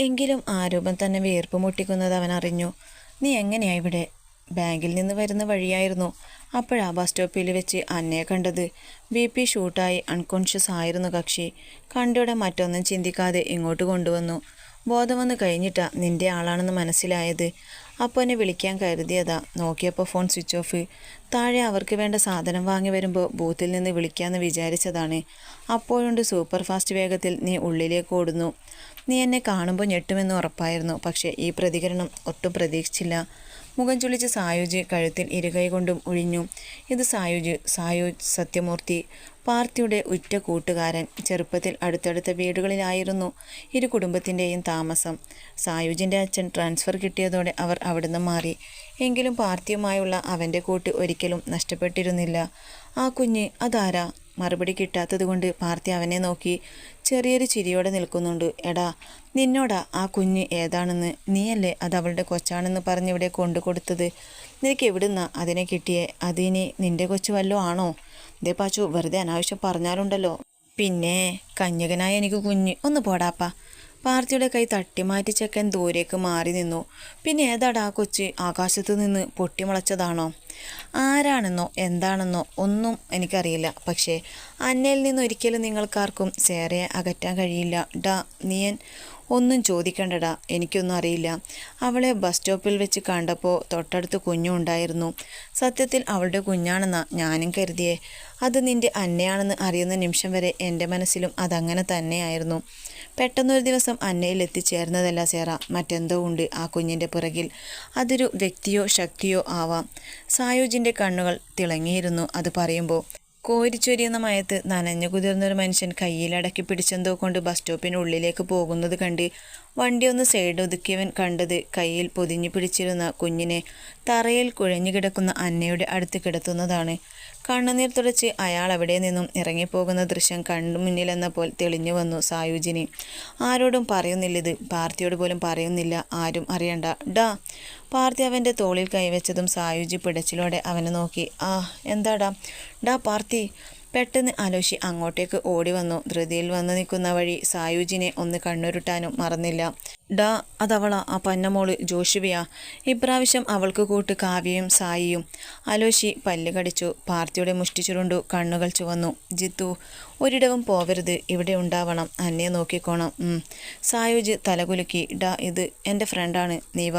എങ്കിലും ആ രൂപം തന്നെ വീർപ്പ് മുട്ടിക്കുന്നത് അവൻ അറിഞ്ഞു. നീ എങ്ങനെയാ ഇവിടെ? ബാങ്കിൽ നിന്ന് വരുന്ന വഴിയായിരുന്നു. അപ്പോഴാ ബസ് സ്റ്റോപ്പിൽ വെച്ച് അന്നയെ കണ്ടത്. B P. ഷൂട്ടായി അൺകോൺഷ്യസ് ആയിരുന്നു കക്ഷി. കണ്ടയുടെ മറ്റൊന്നും ചിന്തിക്കാതെ ഇങ്ങോട്ട് കൊണ്ടുവന്നു. ബോധം വന്ന് കഴിഞ്ഞിട്ടാ നിന്റെ ആളാണെന്ന് മനസ്സിലായത്. അപ്പോൾ എന്നെ വിളിക്കാൻ കരുതിയതാ. നോക്കിയപ്പോൾ ഫോൺ സ്വിച്ച് ഓഫ്. താഴെ അവർക്ക് വേണ്ട സാധനം വാങ്ങി വരുമ്പോൾ ബൂത്തിൽ നിന്ന് വിളിക്കാമെന്ന് വിചാരിച്ചതാണ്. അപ്പോഴുണ്ട് സൂപ്പർ ഫാസ്റ്റ് വേഗത്തിൽ നീ ഉള്ളിലേക്ക് ഓടുന്നു. നീ എന്നെ കാണുമ്പോൾ ഞെട്ടുമെന്ന് ഉറപ്പായിരുന്നു. പക്ഷേ ഈ പ്രതികരണം ഒട്ടും പ്രതീക്ഷിച്ചില്ല. മുഖം ചുളിച്ച് സായുജ് കഴുത്തിൽ ഇരുകൈ കൊണ്ടും ഒഴിഞ്ഞു ഇത് സായുജ് സായുജ് സത്യമൂർത്തി. പാർത്തിയുടെ ഉറ്റ കൂട്ടുകാരൻ ചെറുപ്പത്തിൽ അടുത്തടുത്ത വീടുകളിലായിരുന്നു ഇരു കുടുംബത്തിന്റെയും താമസം. സായുജിന്റെ അച്ഛൻ ട്രാൻസ്ഫർ കിട്ടിയതോടെ അവർ അവിടുന്ന് മാറി. എങ്കിലും പാർത്തിയുമായുള്ള അവന്റെ കൂട്ട് ഒരിക്കലും നഷ്ടപ്പെട്ടിരുന്നില്ല. ആ കുഞ്ഞ് അതാരാ? മറുപടി കിട്ടാത്തതുകൊണ്ട് പാർത്തി അവനെ നോക്കി. ചെറിയൊരു ചിരിയോടെ നിൽക്കുന്നുണ്ട്. എടാ നിന്നോടാ ആ കുഞ്ഞ് ഏതാണെന്ന്? നീയല്ലേ അത് അവളുടെ കൊച്ചാണെന്ന് പറഞ്ഞിവിടെ കൊണ്ടു കൊടുത്തത് നിനക്ക് എവിടുന്നാ അതിനെ കിട്ടിയേ? അതിനി നിന്റെ കൊച്ചു വല്ലോ ആണോ? ദേ പാച്ചു വെറുതെ അനാവശ്യം പറഞ്ഞാലുണ്ടല്ലോ. പിന്നെ കന്യകനായ എനിക്ക് കുഞ്ഞ്. ഒന്ന് പോടാപ്പാ. പാർത്തിയുടെ കൈ തട്ടിമാറ്റി ചെക്കൻ ദൂരേക്ക് മാറി നിന്നു. പിന്നെ ഏതാടാ കൊച്ച്? ആകാശത്ത് നിന്ന് പൊട്ടിമുളച്ചതാണോ? ആരാണെന്നോ? എന്താണെന്നോ? ഒന്നും എനിക്കറിയില്ല. പക്ഷേ അന്നയിൽ നിന്ന് ഒരിക്കലും നിങ്ങൾക്കാർക്കും സേറയെ അകറ്റാൻ കഴിയില്ല. ഡ നീയൻ ഒന്നും ചോദിക്കണ്ടടാ എനിക്കൊന്നും അറിയില്ല. അവളെ ബസ് സ്റ്റോപ്പിൽ വെച്ച് കണ്ടപ്പോൾ തൊട്ടടുത്ത് കുഞ്ഞുണ്ടായിരുന്നു. സത്യത്തിൽ അവളുടെ കുഞ്ഞാണെന്നാ ഞാനും കരുതിയേ. അത് നിന്റെ അന്നയാണെന്ന് അറിയുന്ന നിമിഷം വരെ എന്റെ മനസ്സിലും അതങ്ങനെ തന്നെയായിരുന്നു. പെട്ടെന്നൊരു ദിവസം അന്നയിൽ എത്തിച്ചേർന്നതല്ല സേറ മറ്റെന്തോ ഉണ്ട് ആ കുഞ്ഞിന്റെ പുറകിൽ. അതൊരു വ്യക്തിയോ ശക്തിയോ ആവാം. സായോജിന്റെ കണ്ണുകൾ തിളങ്ങിയിരുന്നു അത് പറയുമ്പോൾ. കോരിച്ചൊരിയുന്ന മയത്ത് നനഞ്ഞു കുതിർന്നൊരു മനുഷ്യൻ കയ്യിലടക്കി പിടിച്ചെന്തോ കൊണ്ട് ബസ് സ്റ്റോപ്പിനുള്ളിലേക്ക് പോകുന്നത് കണ്ട് വണ്ടി ഒന്ന് സൈഡ് ഒതുക്കിയവൻ കണ്ടത് കയ്യിൽ പൊതിഞ്ഞു പിടിച്ചിരുന്ന കുഞ്ഞിനെ തറയിൽ കുഴഞ്ഞു കിടക്കുന്ന അന്നയുടെ അടുത്ത് കിടത്തുന്നതാണ്. കണ്ണുനീർ തുടച്ച് അയാൾ അവിടെ നിന്നും ഇറങ്ങിപ്പോകുന്ന ദൃശ്യം കണ്ടു മുന്നിലെന്ന പോൽ തെളിഞ്ഞു വന്നു സായുജിനി. ആരോടും പറയുന്നില്ലിത്. പാർത്തിയോട് പോലും പറയുന്നില്ല. ആരും അറിയണ്ട. ഡാ പാർത്തി അവന്റെ തോളിൽ കൈവച്ചതും സായുജി പിടച്ചിലോടെ അവനെ നോക്കി. ആ എന്താടാ ഡാ പാർത്തി പെട്ടെന്ന് അലോഷി അങ്ങോട്ടേക്ക് ഓടി വന്നു. ധൃതിയിൽ വന്നു നിൽക്കുന്ന വഴി സായുജിനെ ഒന്ന് കണ്ണുരുട്ടാനും മറന്നില്ല. ഡാ അതവളാ ആ പന്നമോൾ ജോഷുവിയാ. ഇപ്രാവശ്യം അവൾക്ക് കൂട്ട് കാവ്യയും സായിയും. അലോശി പല്ല് കടിച്ചു പാർത്തിയുടെ മുഷ്ടി ചുരുണ്ടു കണ്ണുകൾ ചുവന്നു. ജിത്തു ഒരിടവും പോവരുത് ഇവിടെ ഉണ്ടാവണം അന്നെ നോക്കിക്കോണം. സായുജ് തലകുലുക്കി ഡാ ഇത് എന്റെ ഫ്രണ്ടാണ് നീവ.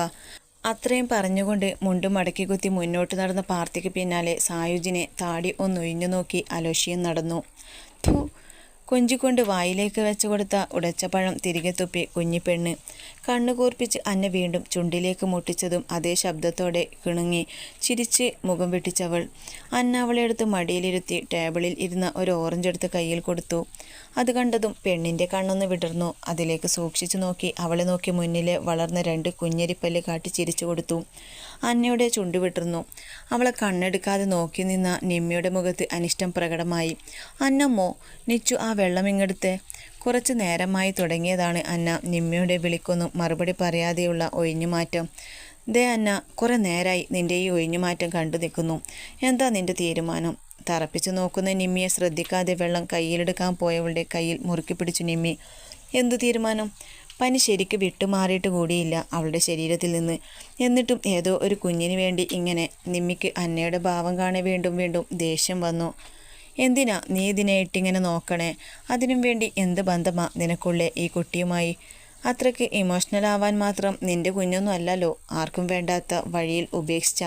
അത്രയും പറഞ്ഞുകൊണ്ട് മുണ്ടും മടക്കി കുത്തി മുന്നോട്ട് നടന്ന പാർത്തിക്ക് പിന്നാലെ സായുജിനെ താടി ഒന്നൊഴിഞ്ഞു നോക്കി അലോഷിയും നടന്നു. കൊഞ്ചിക്കൊണ്ട് വായിലേക്ക് വെച്ചു കൊടുത്ത ഉടച്ച പഴം തിരികെ തുപ്പി കുഞ്ഞിപ്പെണ്ണ് കണ്ണു കൂർപ്പിച്ച് അന്നെ വീണ്ടും ചുണ്ടിലേക്ക് മുട്ടിച്ചതും അതേ ശബ്ദത്തോടെ കിണുങ്ങി ചിരിച്ച് മുഖം വെട്ടിച്ചവൾ. അന്ന അവളെ എടുത്ത് മടിയിലിരുത്തി ടേബിളിൽ ഇരുന്ന ഒരു ഓറഞ്ച് എടുത്ത് കയ്യിൽ കൊടുത്തു. അത് കണ്ടതും പെണ്ണിന്റെ കണ്ണൊന്ന് വിടർന്നു. അതിലേക്ക് സൂക്ഷിച്ചു നോക്കി അവളെ നോക്കി മുന്നിലെ വളർന്ന രണ്ട് കുഞ്ഞരിപ്പല്ല് കാട്ടി ചിരിച്ചു കൊടുത്തു. അന്നയുടെ ചുണ്ടുവിട്ടിരുന്നു അവളെ കണ്ണെടുക്കാതെ നോക്കി നിന്ന നിമ്മിയുടെ മുഖത്ത് അനിഷ്ടം പ്രകടമായി. അന്നമ്മോ നിച്ചു ആ വെള്ളം ഇങ്ങെടുത്ത്. കുറച്ച് നേരമായി തുടങ്ങിയതാണ് അന്ന നിമ്മിയുടെ വിളിക്കൊന്നും മറുപടി പറയാതെയുള്ള ഒഴിഞ്ഞുമാറ്റം. ദേ അന്ന കുറെ നേരായി നിന്റെ ഈ ഒഴിഞ്ഞുമാറ്റം കണ്ടു നിൽക്കുന്നു. എന്താ നിന്റെ തീരുമാനം? തറപ്പിച്ചു നോക്കുന്ന നിമ്മിയെ ശ്രദ്ധിക്കാതെ വെള്ളം കയ്യിലെടുക്കാൻ പോയവളുടെ കയ്യിൽ മുറുക്കി പിടിച്ചു നിമ്മി. എന്തു തീരുമാനം? പനി ശരിക്ക് വിട്ടുമാറിയിട്ട് കൂടിയില്ല അവളുടെ ശരീരത്തിൽ നിന്ന്. എന്നിട്ടും ഏതോ ഒരു കുഞ്ഞിന് വേണ്ടി ഇങ്ങനെ നിമ്മിക്ക് അന്നയുടെ ഭാവം കാണെ വീണ്ടും വീണ്ടും ദേഷ്യം വന്നു. എന്തിനാ നീ ഇതിനെ ഇട്ടിങ്ങനെ നോക്കണേ? അതിനും വേണ്ടി എന്ത് ബന്ധമാ നിനക്കുള്ളേ ഈ കുട്ടിയുമായി? അത്രയ്ക്ക് ഇമോഷണൽ ആവാൻ മാത്രം നിന്റെ കുഞ്ഞൊന്നും അല്ലല്ലോ. ആർക്കും വേണ്ടാത്ത വഴിയിൽ ഉപേക്ഷിച്ച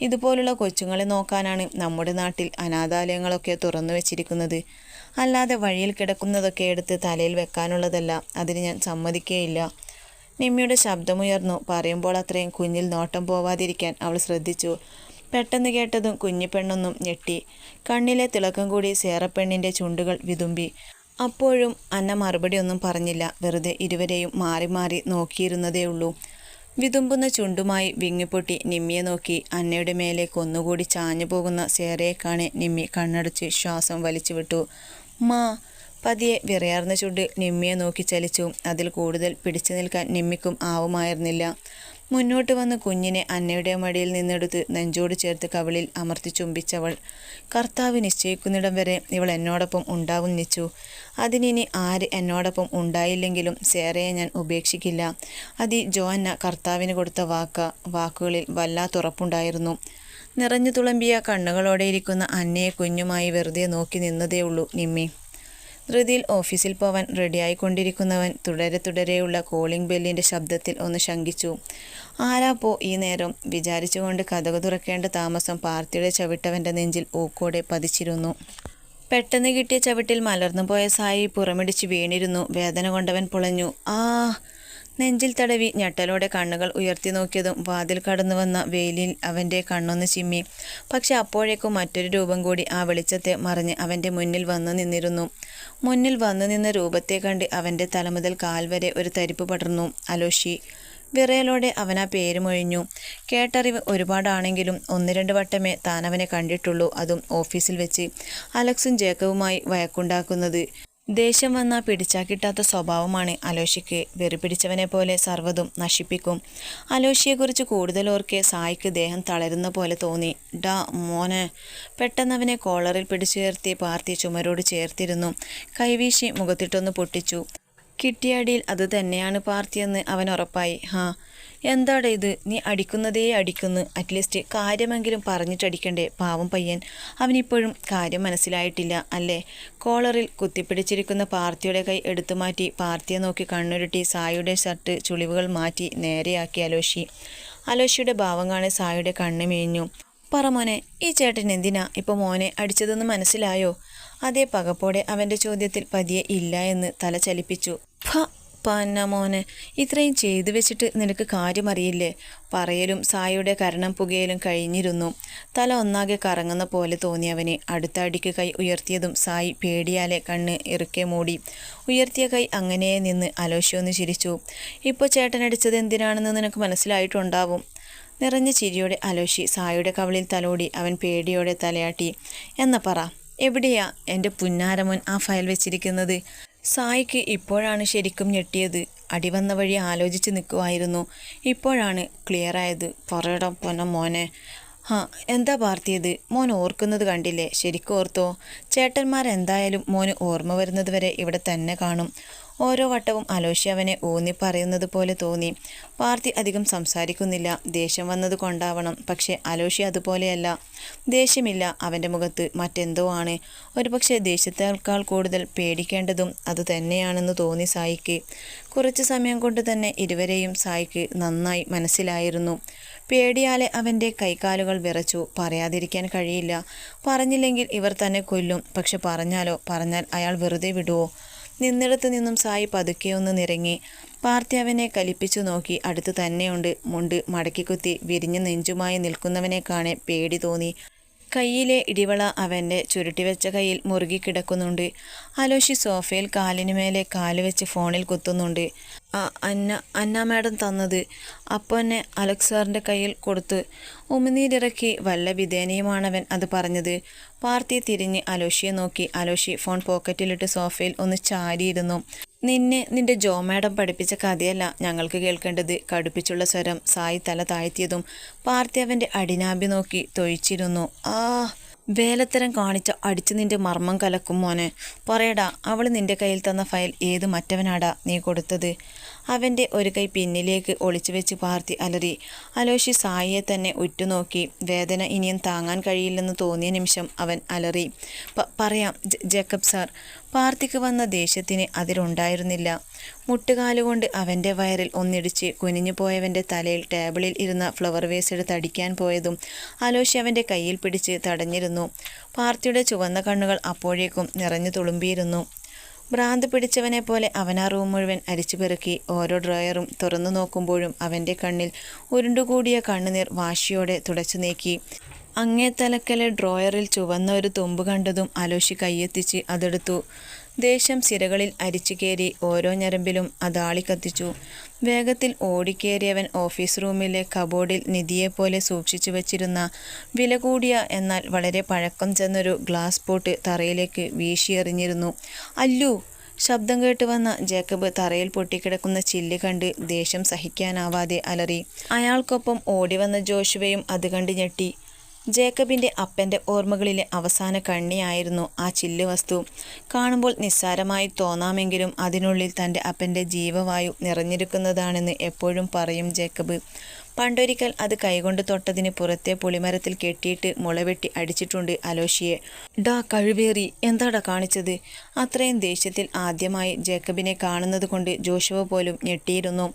ഇതുപോലുള്ള കൊച്ചുങ്ങളെ നോക്കാനാണ് നമ്മുടെ നാട്ടിൽ അനാഥാലയങ്ങളൊക്കെ തുറന്നു വെച്ചിരിക്കുന്നത്. അല്ലാതെ വഴിയിൽ കിടക്കുന്നതൊക്കെ എടുത്ത് തലയിൽ വെക്കാനുള്ളതല്ല. അതിന് ഞാൻ സമ്മതിക്കേയില്ല. നിമ്മിയുടെ ശബ്ദമുയർന്നു. പറയുമ്പോൾ അത്രയും കുഞ്ഞിൽ നോട്ടം പോവാതിരിക്കാൻ അവൾ ശ്രദ്ധിച്ചു. പെട്ടെന്ന് കേട്ടതും കുഞ്ഞിപ്പെണ്ണൊന്നും ഞെട്ടി. കണ്ണിലെ തിളക്കം കൂടി സേറപ്പെണ്ണിന്റെ ചുണ്ടുകൾ വിതുമ്പി. അപ്പോഴും അന്ന മറുപടി ഒന്നും പറഞ്ഞില്ല. വെറുതെ ഇരുവരെയും മാറി മാറി നോക്കിയിരുന്നതേയുള്ളൂ വിതുമ്പുന്ന ചുണ്ടുമായി വിങ്ങിപ്പൊട്ടി നിമ്മിയെ നോക്കി. അന്നയുടെ മേലേക്ക് ഒന്നുകൂടി ചാഞ്ഞു പോകുന്ന സേറയെ കാണെ നിമ്മി കണ്ണടച്ച് ശ്വാസം വലിച്ചു വിട്ടു മാ. പതിയെ വിറയാർന്ന ചുണ്ട് നിമ്മിയെ നോക്കി ചലിച്ചു. അതിൽ കൂടുതൽ പിടിച്ചു നിൽക്കാൻ നിമ്മിക്കും ആവുമായിരുന്നില്ല. മുന്നോട്ട് വന്ന് കുഞ്ഞിനെ അന്നയുടെ മടിയിൽ നിന്നെടുത്ത് നെഞ്ചോട് ചേർത്ത് കവളിൽ അമർത്തി ചുംബിച്ചവൾ. കർത്താവ് നിശ്ചയിക്കുന്നിടം വരെ ഇവൾ എന്നോടൊപ്പം ഉണ്ടാവും നിച്ചു. അതിനിനി ആര് എന്നോടൊപ്പം ഉണ്ടായില്ലെങ്കിലും സേറയെ ഞാൻ ഉപേക്ഷിക്കില്ല. അതി ജോഅന്ന കർത്താവിന് കൊടുത്ത വാക്ക. വാക്കുകളിൽ വല്ലാത്തുറപ്പുണ്ടായിരുന്നു നിറഞ്ഞു തുളമ്പിയ കണ്ണുകളോടെ ഇരിക്കുന്ന അന്നയെ കുഞ്ഞുമായി വെറുതെ നോക്കി നിന്നതേ ഉള്ളൂ നിമ്മി. ധൃതിയിൽ ഓഫീസിൽ പോവാൻ റെഡിയായിക്കൊണ്ടിരിക്കുന്നവൻ തുടരെ തുടരെയുള്ള കോളിംഗ് ബെല്ലിന്റെ ശബ്ദത്തിൽ ഒന്ന് ശങ്കിച്ചു. ആരാപ്പോ ഈ നേരം? വിചാരിച്ചുകൊണ്ട് കഥകു തുറക്കേണ്ട താമസം പാർത്തിയുടെ ചവിട്ടവന്റെ നെഞ്ചിൽ ഊക്കോടെ പതിച്ചിരുന്നു. പെട്ടെന്ന് കിട്ടിയ ചവിട്ടിൽ മലർന്നു പോയ സായി പുറമിടിച്ച് വീണിരുന്നു. വേദന കൊണ്ടവൻ പുളഞ്ഞു. ആ നെഞ്ചിൽ തടവി ഞെട്ടലോടെ കണ്ണുകൾ ഉയർത്തി നോക്കിയതും വാതിൽ കടന്നു വന്ന വെയിലിൽ അവന്റെ കണ്ണൊന്ന് ചിമ്മി. പക്ഷെ അപ്പോഴേക്കും മറ്റൊരു രൂപം കൂടി ആ വെളിച്ചത്തെ മറിഞ്ഞ് അവന്റെ മുന്നിൽ വന്നു നിന്നിരുന്നു. മുന്നിൽ വന്നു നിന്ന രൂപത്തെ കണ്ട് അവന്റെ തലമുതൽ കാൽ വരെ ഒരു തരിപ്പ് പടർന്നു. അലോഷി വിറയലോടെ അവൻ ആ പേര് മൊഴിഞ്ഞു. കേട്ടറിവ് ഒരുപാടാണെങ്കിലും ഒന്ന് രണ്ട് വട്ടമേ താൻ അവനെ കണ്ടിട്ടുള്ളൂ. അതും ഓഫീസിൽ വെച്ച് അലക്സും ജേക്കബുമായി വഴക്കുണ്ടാക്കുന്നത്. ദേഷ്യം വന്നാൽ പിടിച്ചാൽ കിട്ടാത്ത സ്വഭാവമാണ് അലോഷിക്ക് വെറുപിടിച്ചവനെ പോലെ സർവതും നശിപ്പിക്കും. അലോഷിയെക്കുറിച്ച് കൂടുതൽ ഓർക്കെ സായിക്ക് ദേഹം തളരുന്ന പോലെ തോന്നി. ഡ മോനെ. പെട്ടെന്നവനെ കോളറിൽ പിടിച്ചുയർത്തി പാർത്തി ചുമരോട് ചേർത്തിരുന്നു. കൈവീശി മുഖത്തിട്ടൊന്ന് പൊട്ടിച്ചു. കിട്ടിയാടിയിൽ അത് തന്നെയാണ് പാർത്തിയെന്ന് അവൻ ഉറപ്പായി. ഹാ എന്താടാ ഇത്? നീ അടിക്കുന്നതേ അടിക്കുന്നു. അറ്റ്ലീസ്റ്റ് കാര്യമെങ്കിലും പറഞ്ഞിട്ടടിക്കണ്ടേ പാവം പയ്യൻ. അവനിപ്പോഴും കാര്യം മനസ്സിലായിട്ടില്ല അല്ലേ? കോളറിൽ കുത്തിപ്പിടിച്ചിരിക്കുന്ന പാർത്തിയുടെ കൈ എടുത്തു മാറ്റി പാർത്തിയെ നോക്കി കണ്ണുരുട്ടി സായിയുടെ ഷർട്ട് ചുളിവുകൾ മാറ്റി നേരെയാക്കി അലോഷി അലോഷിയുടെ ഭാവം കാണി സായിയുടെ കണ്ണ് മേഞ്ഞു പറ മോനെ ഈ ചേട്ടൻ എന്തിനാ ഇപ്പോൾ മോനെ അടിച്ചതെന്ന് മനസ്സിലായോ? അതേ പകപ്പോടെ അവന്റെ ചോദ്യത്തിൽ പതിയെ ഇല്ല എന്ന് തല ചലിപ്പിച്ചു. പന്ന മോനെ ഇത്രയും ചെയ്തു വെച്ചിട്ട് നിനക്ക് കാര്യമറിയില്ലേ? പറയലും സായിയുടെ കരണം പുകയലും കഴിഞ്ഞിരുന്നു. തല ഒന്നാകെ കറങ്ങുന്ന പോലെ തോന്നിയവനെ അടുത്ത അടിക്ക് കൈ ഉയർത്തിയതും സായി പേടിയാലെ കണ്ണ് ഇറുക്കെ മൂടി. ഉയർത്തിയ കൈ അങ്ങനെ നിന്ന് അലോഷ്യൊന്ന് ചിരിച്ചു. ഇപ്പോൾ ചേട്ടനടിച്ചത് എന്തിനാണെന്ന് നിനക്ക് മനസ്സിലായിട്ടുണ്ടാവും? നിറഞ്ഞ ചിരിയോടെ അലോഷി സായുടെ കവളിൽ തലോടി അവൻ പേടിയോടെ തലയാട്ടി. എന്ന പറ എവിടെയാ എന്റെ പുന്നാരമോൻ ആ ഫയൽ വെച്ചിരിക്കുന്നത്? സായിക്ക് ഇപ്പോഴാണ് ശരിക്കും ഞെട്ടിയത്. അടിവന്ന വഴി ആലോചിച്ച് നിൽക്കുമായിരുന്നു ഇപ്പോഴാണ് ക്ലിയറായത്. പറയടാ പൊന്ന മോനെ. ഹാ എന്താ പാർത്തിയത്? മോൻ ഓർക്കുന്നത് കണ്ടില്ലേ? ശരിക്കും ഓർത്തോ? ചേട്ടന്മാരെന്തായാലും മോന് ഓർമ്മ വരുന്നത് വരെ ഇവിടെ തന്നെ കാണും. ഓരോ വട്ടവും അലോഷി അവനെ ഊന്നി പറയുന്നത് പോലെ തോന്നി. പാർത്തി അധികം സംസാരിക്കുന്നില്ല. ദേഷ്യം വന്നത് കൊണ്ടാവണം. പക്ഷേ അലോഷി അതുപോലെയല്ല. ദേഷ്യമില്ല. അവന്റെ മുഖത്ത് മറ്റെന്തോ ആണ്. ഒരുപക്ഷെ ദേഷ്യത്തേക്കാൾ കൂടുതൽ പേടിക്കേണ്ടതും അതുതന്നെയാണെന്ന് തോന്നി സായിക്ക്. കുറച്ച് സമയം കൊണ്ട് തന്നെ ഇരുവരെയും സായിക്ക് നന്നായി മനസ്സിലായിരുന്നു. പേടിയാലെ അവന്റെ കൈകാലുകൾ വിറച്ചു. പറയാതിരിക്കാൻ കഴിയില്ല. പറഞ്ഞില്ലെങ്കിൽ ഇവർ തന്നെ കൊല്ലും. പക്ഷെ പറഞ്ഞാലോ? പറഞ്ഞാൽ അയാൾ വെറുതെ വിടുവോ? നിന്നിടത്ത് നിന്നും സായി പതുക്കെ ഒന്ന് നിരങ്ങി. പാർത്ഥ്യാവനെ കലിപ്പിച്ചു നോക്കി അടുത്ത് തന്നെയുണ്ട്. മുണ്ട് മടക്കിക്കുത്തി വിരിഞ്ഞ നെഞ്ചുമായി നിൽക്കുന്നവനെ കാണേ പേടി തോന്നി. കയ്യിലെ ഇടിവള അവന്റെ ചുരുട്ടിവെച്ച കയ്യിൽ മുറുകി കിടക്കുന്നുണ്ട്. അലോഷി സോഫയിൽ കാലിന് മേലെ കാൽ വെച്ച് ഫോണിൽ കുത്തുന്നുണ്ട്. അന്ന അന്ന മാഡം തന്നത്. അപ്പോൾ എന്നെ അലക്സ് കയ്യിൽ കൊടുത്ത് ഉമിനീരിറക്കി വല്ല വിധേനയുമാണവൻ അത് പറഞ്ഞത്. പാർത്തി തിരിഞ്ഞ് അലോഷിയെ നോക്കി അലോഷി ഫോൺ പോക്കറ്റിലിട്ട് സോഫയിൽ ഒന്ന് ചാരിയിരുന്നു. നിന്നെ നിന്റെ ജോ മാഡം പഠിപ്പിച്ച കഥയല്ല ഞങ്ങൾക്ക് കേൾക്കേണ്ടത്. കടുപ്പിച്ചുള്ള സ്വരം സായി തല താഴ്ത്തിയതും പാർത്തി അവന്റെ അടിനാമ്പി നോക്കി തൊഴിച്ചിരുന്നു. ആ വേലത്തരം കാണിച്ച അടിച്ച് നിന്റെ മർമ്മം കലക്കും മോനെ. പറയടാ അവൾ നിന്റെ കയ്യിൽ തന്ന ഫയൽ ഏത് മറ്റവനാടാ നീ കൊടുത്തത്? അവന്റെ ഒരു കൈ പിന്നിലേക്ക് ഒളിച്ചു വെച്ച് പാർത്തി അലറി. അലോഷി സായിയെ തന്നെ ഉറ്റുനോക്കി. വേദന ഇനിയും താങ്ങാൻ കഴിയില്ലെന്ന് തോന്നിയ നിമിഷം അവൻ അലറി. പറയാം ജേക്കബ് സാർ. പാർത്തിക്ക് വന്ന ദേഷ്യത്തിന് അതിലുണ്ടായിരുന്നില്ല മുട്ടുകാലുകൊണ്ട് അവന്റെ വയറിൽ ഒന്നിടിച്ച് കുനിഞ്ഞു പോയവന്റെ തലയിൽ ടേബിളിൽ ഇരുന്ന ഫ്ലവർ വേസ് എടുത്ത് അടിക്കാൻ പോയതും അലോഷി അവന്റെ കയ്യിൽ പിടിച്ച് തടഞ്ഞിരുന്നു. പാർത്തിയുടെ ചുവന്ന കണ്ണുകൾ അപ്പോഴേക്കും നിറഞ്ഞു തുളുമ്പിയിരുന്നു. ഭ്രാന്ത് പിടിച്ചവനെ പോലെ അവൻ ആ റൂം മുഴുവൻ അരിച്ചു പെറുക്കി ഓരോ ഡ്രോയറും തുറന്നു നോക്കുമ്പോഴും അവന്റെ കണ്ണിൽ ഉരുണ്ടുകൂടിയ കണ്ണുനീർ വാശിയോടെ തുടച്ചു നീക്കി. അങ്ങേ തലക്കലെ ഡ്രോയറിൽ ചുവന്ന ഒരു തുമ്പ് കണ്ടതും അലോഷി കയ്യെത്തിച്ച് അതെടുത്തു. ദേഷ്യം സിരകളിൽ അരിച്ചു കയറി ഓരോ ഞരമ്പിലും അതാളി കത്തിച്ചു. വേഗത്തിൽ ഓടിക്കേറിയവൻ ഓഫീസ് റൂമിലെ കബോർഡിൽ നിധിയെപ്പോലെ സൂക്ഷിച്ചു വച്ചിരുന്ന വില കൂടിയ എന്നാൽ വളരെ പഴക്കം ചെന്നൊരു ഗ്ലാസ് പോട്ട് തറയിലേക്ക് വീശിയെറിഞ്ഞിരുന്നു. അല്ലു ശബ്ദം കേട്ട് വന്ന ജേക്കബ് തറയിൽ പൊട്ടിക്കിടക്കുന്ന ചില്ല് കണ്ട് ദേഷ്യം സഹിക്കാനാവാതെ അലറി. അയാൾക്കൊപ്പം ഓടിവന്ന ജോഷുവയും അത് കണ്ട് ഞെട്ടി. ജേക്കബിന്റെ അപ്പന്റെ ഓർമ്മകളിലെ അവസാന കണ്ണിയായിരുന്നു ആ ചില്ല് വസ്തു കാണുമ്പോൾ നിസ്സാരമായി തോന്നാമെങ്കിലും അതിനുള്ളിൽ തന്റെ അപ്പന്റെ ജീവവായു നിറഞ്ഞിരിക്കുന്നതാണെന്ന് എപ്പോഴും പറയും ജേക്കബ്. പണ്ടൊരിക്കൽ അത് കൈകൊണ്ട് തൊട്ടതിന് പുറത്തെ പുളിമരത്തിൽ കെട്ടിയിട്ട് മുളവെട്ടി അടിച്ചിട്ടുണ്ട് അലോഷിയെ. ഡാ കഴിവേറി എന്താടാ കാണിച്ചത്? അത്രയും ദേഷ്യത്തിൽ ആദ്യമായി ജേക്കബിനെ കാണുന്നത് കൊണ്ട് ജോഷുവ പോലും ഞെട്ടിയിരുന്നു.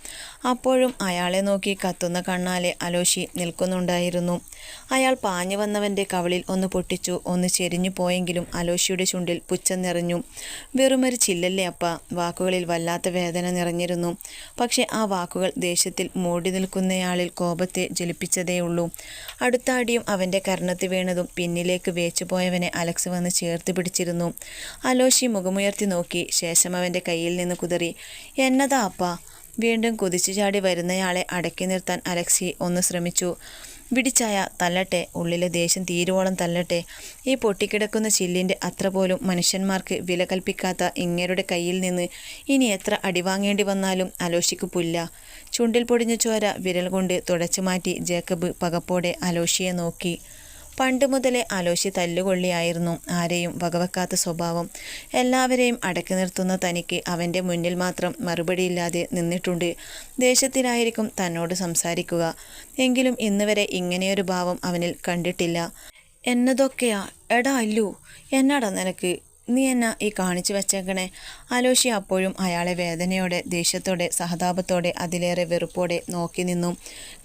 അപ്പോഴും അയാളെ നോക്കി കത്തുന്ന കണ്ണാലെ അലോഷി നിൽക്കുന്നുണ്ടായിരുന്നു. അയാൾ പാഞ്ഞു വന്നവന്റെ കവളിൽ ഒന്ന് പൊട്ടിച്ചു ഒന്ന് ചെരിഞ്ഞു പോയെങ്കിലും അലോഷിയുടെ ചുണ്ടിൽ പുച്ഛം നിറഞ്ഞു. വെറുമൊരു ചില്ലല്ലേ അപ്പ വാക്കുകളിൽ വല്ലാത്ത വേദന നിറഞ്ഞിരുന്നു. പക്ഷെ ആ വാക്കുകൾ ദേഷ്യത്തിൽ മൂടി നിൽക്കുന്നയാളിൽ കോപത്തെ ജ്വലിപ്പിച്ചതേയുള്ളൂ അടുത്ത അടിയും അവന്റെ കർണത്ത് വീണതും പിന്നിലേക്ക് വേച്ചുപോയവനെ അലക്സ് വന്ന് ചേർത്ത് പിടിച്ചിരുന്നു. അലോഷി മുഖമുയർത്തി നോക്കി ശേഷം അവന്റെ കയ്യിൽ നിന്ന് കുതിറി എന്നതാ അപ്പ? വീണ്ടും കുതിച്ചു ചാടി വരുന്നയാളെ അടക്കി നിർത്താൻ അലക്സി ഒന്ന് ശ്രമിച്ചു. പിടിച്ചായ തല്ലട്ടെ ഉള്ളിലെ ദേഷ്യം തീരുവോളം തല്ലട്ടെ. ഈ പൊട്ടിക്കിടക്കുന്ന ചില്ലിന്റെ അത്ര പോലും മനുഷ്യന്മാർക്ക് വില കൽപ്പിക്കാത്ത ഇങ്ങേരുടെ കയ്യിൽ നിന്ന് ഇനി എത്ര അടിവാങ്ങേണ്ടി വന്നാലും അലോഷിക്ക് പുല്ല ചുണ്ടിൽ പൊടിഞ്ഞ ചോര വിരൽ കൊണ്ട് തുടച്ചു മാറ്റി ജേക്കബ് പകപ്പോടെ അലോഷിയെ നോക്കി. പണ്ട് മുതലേ അലോശി തല്ലുകൊള്ളിയായിരുന്നു ആരെയും വകവെക്കാത്ത സ്വഭാവം. എല്ലാവരെയും അടക്കി നിർത്തുന്ന തനിക്ക് അവന്റെ മുന്നിൽ മാത്രം മറുപടിയില്ലാതെ നിന്നിട്ടുണ്ട്. ദേഷ്യത്തിലായിരിക്കും തന്നോട് സംസാരിക്കുക. എങ്കിലും ഇന്നുവരെ ഇങ്ങനെയൊരു ഭാവം അവനിൽ കണ്ടിട്ടില്ല. എന്നതൊക്കെയാ? എടാ അല്ലു എന്നാടാ നിനക്ക്? നീ എന്നാ ഈ കാണിച്ചു വച്ചേക്കണേ? അലോഷി അപ്പോഴും അയാളെ വേദനയോടെ ദേഷ്യത്തോടെ സഹതാപത്തോടെ അതിലേറെ വെറുപ്പോടെ നോക്കി നിന്നു.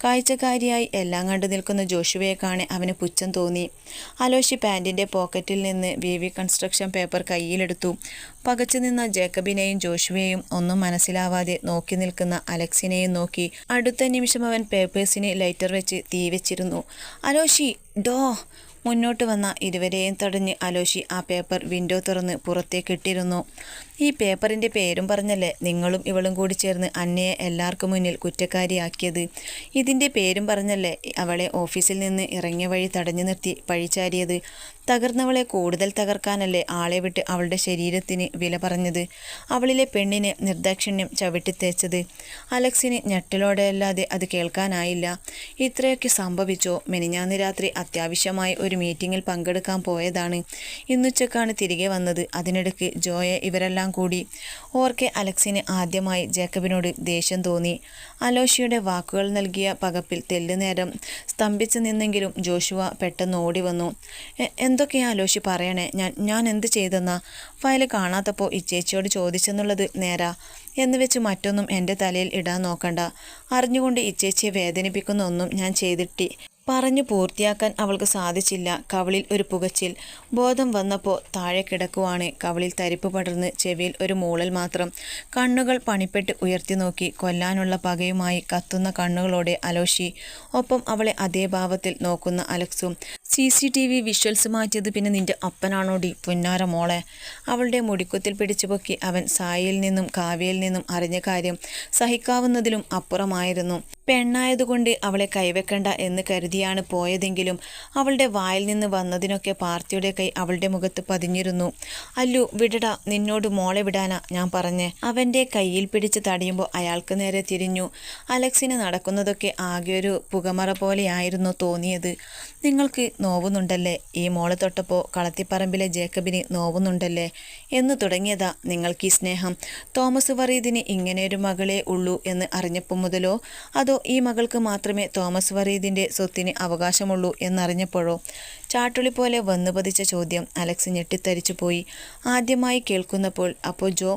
കാഴ്ചക്കാരിയായി എല്ലാം കണ്ടു നിൽക്കുന്ന ജോഷുവയെ കാണെ അവന് പുച്ഛം തോന്നി. അലോഷി പാന്റിന്റെ പോക്കറ്റിൽ നിന്ന് വി വി കൺസ്ട്രക്ഷൻ പേപ്പർ കയ്യിലെടുത്തു. പകച്ചു നിന്ന ജേക്കബിനെയും ജോഷുവയെയും ഒന്നും മനസ്സിലാവാതെ നോക്കി നിൽക്കുന്ന അലക്സിനെയും നോക്കി അടുത്ത നിമിഷം അവൻ പേപ്പേഴ്സിന് ലൈറ്റർ വെച്ച് തീ വെച്ചിരുന്നു. അലോഷി ഡോ മുന്നോട്ട് വന്ന ഇരുവരെയും തടഞ്ഞ് അലോഷി ആ പേപ്പർ വിൻഡോ തുറന്ന് പുറത്തേക്ക് ഇട്ടിരുന്നു ഈ പേപ്പറിന്റെ പേരും പറഞ്ഞല്ലേ നിങ്ങളും ഇവളും കൂടി ചേർന്ന് അന്നയെ എല്ലാവർക്കും മുന്നിൽ കുറ്റക്കാരിയാക്കിയത്? ഇതിന്റെ പേരും പറഞ്ഞല്ലേ അവളെ ഓഫീസിൽ നിന്ന് ഇറങ്ങിയ വഴി തടഞ്ഞു നിർത്തി പഴിച്ചാരിയത് തകർന്നവളെ കൂടുതൽ തകർക്കാനല്ലേ ആളെ വിട്ട് അവളുടെ ശരീരത്തിന് വില പറഞ്ഞത്? അവളിലെ പെണ്ണിനെ നിർദാക്ഷിണ്യം ചവിട്ടിത്തേച്ചത് അലക്സിന് ഞെട്ടലോടെയല്ലാതെ അത് കേൾക്കാനായില്ല. ഇത്രയൊക്കെ സംഭവിച്ചോ? മെനിഞ്ഞാന്ന് രാത്രി അത്യാവശ്യമായി ഒരു മീറ്റിങ്ങിൽ പങ്കെടുക്കാൻ പോയതാണ്. ഇന്നുച്ചക്കാണ് തിരികെ വന്നത്. അതിനിടയ്ക്ക് ജോയെ ഇവരെല്ലാം കൂടി. ഓർക്കെ അലക്സിന് ആദ്യമായി ജേക്കബിനോട് ദേഷ്യം തോന്നി. അലോഷിയുടെ വാക്കുകൾ നൽകിയ പകപ്പിൽ തെല്ലുനേരം സ്തംഭിച്ചു നിന്നെങ്കിലും ജോഷുവ പെട്ടെന്ന് ഓടി വന്നു. എന്തൊക്കെയാ അലോഷി പറയണേ? ഞാൻ ഞാൻ എന്ത് ചെയ്തെന്നാ? ഫയൽ കാണാത്തപ്പോൾ ഇച്ചേച്ചിയോട് ചോദിച്ചെന്നുള്ളത് നേരാ. എന്ന് വെച്ച് മറ്റൊന്നും എന്റെ തലയിൽ ഇടാൻ നോക്കണ്ട. അറിഞ്ഞുകൊണ്ട് ഇച്ചേച്ചിയെ വേദനിപ്പിക്കുന്ന ഒന്നും ഞാൻ ചെയ്തിട്ടി. പറഞ്ഞു പൂർത്തിയാക്കാൻ അവൾക്ക് സാധിച്ചില്ല. കവളിൽ ഒരു പുകച്ചിൽ. ബോധം വന്നപ്പോൾ താഴെ കിടക്കുവാണ്. കവളിൽ തരിപ്പ് പടർന്ന് ചെവിയിൽ ഒരു മൂളൽ മാത്രം. കണ്ണുകൾ പണിപ്പെട്ട് ഉയർത്തി നോക്കി. കൊല്ലാനുള്ള പകയുമായി കത്തുന്ന കണ്ണുകളോടെ അലോഷി. ഒപ്പം അവളെ അതേ ഭാവത്തിൽ നോക്കുന്ന അലക്സും. C C T V visuals മാറ്റിയത് പിന്നെ നിന്റെ അപ്പനാണോടി പുന്നാര മോളെ. അവളുടെ മുടിക്കുത്തിൽ പിടിച്ചു പൊക്കി അവൻ സായിൽ നിന്നും കാവ്യയിൽ നിന്നും അറിഞ്ഞ കാര്യം സഹിക്കാവുന്നതിലും അപ്പുറമായിരുന്നു. പെണ്ണായതുകൊണ്ട് അവളെ കൈവെക്കണ്ട എന്ന് കരുതിയാണ് പോയതെങ്കിലും അവളുടെ വായിൽ നിന്ന് വന്നതിനൊക്കെ പാർത്തിയുടെ കൈ അവളുടെ മുഖത്ത് പതിഞ്ഞിരുന്നു. അല്ലു വിടടാ നിന്നോട് മോളെ വിടാനാ ഞാൻ പറഞ്ഞേ അവന്റെ കയ്യിൽ പിടിച്ച് തടയുമ്പോൾ അയാൾക്ക് നേരെ തിരിഞ്ഞു. അലക്സിന് നടക്കുന്നതൊക്കെ ആകെ ഒരു പുകമറ പോലെയായിരുന്നു തോന്നിയത്. നിങ്ങൾക്ക് നോവുന്നുണ്ടല്ലേ? ഈ മോളെ തൊട്ടപ്പോൾ കളത്തിപ്പറമ്പിലെ ജേക്കബിന് നോവുന്നുണ്ടല്ലേ? എന്ന് തുടങ്ങിയതാ നിങ്ങൾക്ക് ഈ സ്നേഹം. തോമസ് വറീദിന് ഇങ്ങനെയൊരു മകളെ ഉള്ളൂ എന്ന് അറിഞ്ഞപ്പോൾ മുതലോ അതോ ഈ മകൾക്ക് മാത്രമേ തോമസ് വറീദിന്റെ സ്വത്തിന് അവകാശമുള്ളൂ എന്നറിഞ്ഞപ്പോഴോ ചാട്ടുളി പോലെ വന്നു പതിച്ച ചോദ്യം അലക്സ് ഞെട്ടിത്തരിച്ചു പോയി. ആദ്യമായി കേൾക്കുന്നപ്പോൾ അപ്പോൾ ജോ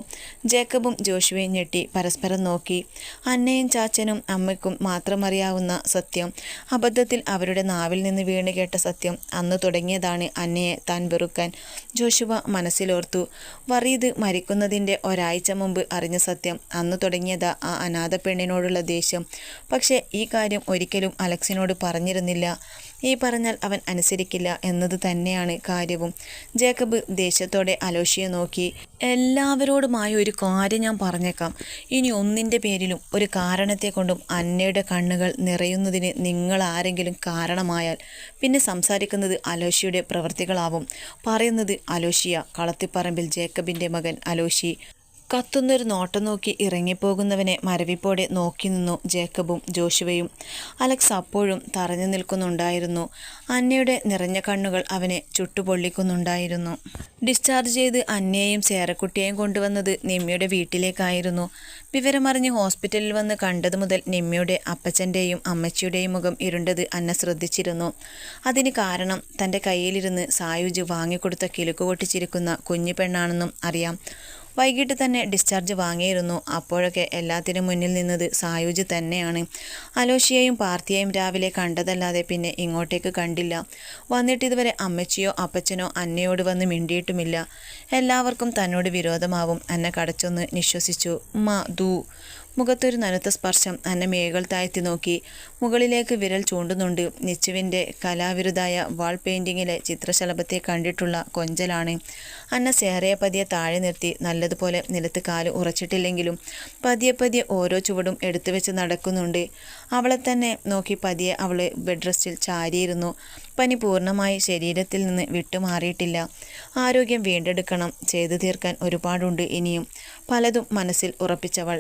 ജേക്കബും ജോഷുവയും ഞെട്ടി പരസ്പരം നോക്കി. അന്നയും ചാച്ചനും അമ്മയ്ക്കും മാത്രം അറിയാവുന്ന സത്യം. അബദ്ധത്തിൽ അവരുടെ നാവിൽ നിന്ന് വീണ് കേട്ട സത്യം അന്ന് തുടങ്ങിയതാണ് അന്നയെ താൻ വെറുക്കാൻ. ജോഷുവ മനസ്സിലോർത്തു. വറീദ് മരിക്കുന്നതിന്റെ ഒരാഴ്ച മുമ്പ് അറിഞ്ഞ സത്യം അന്ന് തുടങ്ങിയതാ ആ അനാഥ പെണ്ണിനോടുള്ള ദേഷ്യം. പക്ഷേ ഈ കാര്യം ഒരിക്കലും അലക്സിനോട് പറഞ്ഞിരുന്നില്ല. ഈ പറഞ്ഞാൽ അവൻ അനുസരിക്കില്ല എന്നത് തന്നെയാണ് കാര്യവും. ജേക്കബ് ദേഷ്യത്തോടെ അലോഷിയെ നോക്കി എല്ലാവരോടുമായ ഒരു കാര്യം ഞാൻ പറഞ്ഞേക്കാം. ഇനി ഒന്നിന്റെ പേരിലും ഒരു കാരണത്തെ കൊണ്ടും അന്നയുടെ കണ്ണുകൾ നിറയുന്നതിന് നിങ്ങൾ ആരെങ്കിലും കാരണമായാൽ പിന്നെ സംസാരിക്കുന്നത് അലോഷിയുടെ പ്രവൃത്തികളാവും പറയുന്നത് അലോഷിയ കളത്തിപ്പറമ്പിൽ ജേക്കബിന്റെ മകൻ അലോഷി. കത്തുന്നൊരു നോട്ടം നോക്കി ഇറങ്ങിപ്പോകുന്നവനെ മരവിപ്പോടെ നോക്കി നിന്നു ജേക്കബും ജോഷുവയും. അലക്സ് അപ്പോഴും തറഞ്ഞു നിൽക്കുന്നുണ്ടായിരുന്നു. അന്നയുടെ നിറഞ്ഞ കണ്ണുകൾ അവനെ ചുട്ടുപൊള്ളിക്കുന്നുണ്ടായിരുന്നു. ഡിസ്ചാർജ് ചെയ്ത് അന്നയെയും സേറക്കുട്ടിയെയും കൊണ്ടുവന്നത് നിമ്മിയുടെ വീട്ടിലേക്കായിരുന്നു. വിവരമറിഞ്ഞ് ഹോസ്പിറ്റലിൽ വന്ന് കണ്ടതു മുതൽ നിമ്മിയുടെ അപ്പച്ചന്റെയും അമ്മച്ചിയുടെയും മുഖം ഇരുണ്ടത് അന്ന ശ്രദ്ധിച്ചിരുന്നു. അതിന് കാരണം തന്റെ കയ്യിലിരുന്ന് സായുജ് വാങ്ങിക്കൊടുത്ത കിലുക്കുകൊട്ടിച്ചിരിക്കുന്ന കുഞ്ഞു പെണ്ണാണെന്നും അറിയാം. വൈകിട്ട് തന്നെ ഡിസ്ചാർജ് വാങ്ങിയിരുന്നു. അപ്പോഴൊക്കെ എല്ലാത്തിനും മുന്നിൽ നിന്നത് സായുജ് തന്നെയാണ്. അലോഷിയെയും പാർത്തിയെയും രാവിലെ കണ്ടതല്ലാതെ പിന്നെ ഇങ്ങോട്ടേക്ക് കണ്ടില്ല. വന്നിട്ട് ഇതുവരെ അമ്മച്ചിയോ അപ്പച്ചനോ അന്നയോട് വന്ന് മിണ്ടിയിട്ടുമില്ല. എല്ലാവർക്കും തന്നോട് വിരോധമാവും. അന്ന കടച്ചൊന്ന് നിശ്വസിച്ചു. ഉമ്മ ദൂ മുഖത്തൊരു നനുത്ത സ്പർശം അന്ന മേകൾ താഴ്ത്തി നോക്കി. മുകളിലേക്ക് വിരൽ ചൂണ്ടുന്നുണ്ട്. നിച്ചുവിന്റെ കലാവിരുതായ വാൾ പെയിന്റിങ്ങിലെ ചിത്രശലഭത്തെ കണ്ടിട്ടുള്ള കൊഞ്ചലാണ്. അന്ന സേറയെ പതിയെ താഴെ നിർത്തി നല്ലതുപോലെ നിലത്ത് കാൽ ഉറച്ചിട്ടില്ലെങ്കിലും പതിയെ പതിയെ ഓരോ ചുവടും എടുത്തു വെച്ച് നടക്കുന്നുണ്ട്. അവളെ തന്നെ നോക്കി പതിയെ അവൾ ബെഡ് റെസ്റ്റിൽ ചാരിയിരുന്നു. പനി പൂർണമായി ശരീരത്തിൽ നിന്ന് വിട്ടുമാറിയിട്ടില്ല. ആരോഗ്യം വീണ്ടെടുക്കണം. ചെയ്തു തീർക്കാൻ ഒരുപാടുണ്ട് ഇനിയും. പലതും മനസ്സിൽ ഉറപ്പിച്ചവൾ.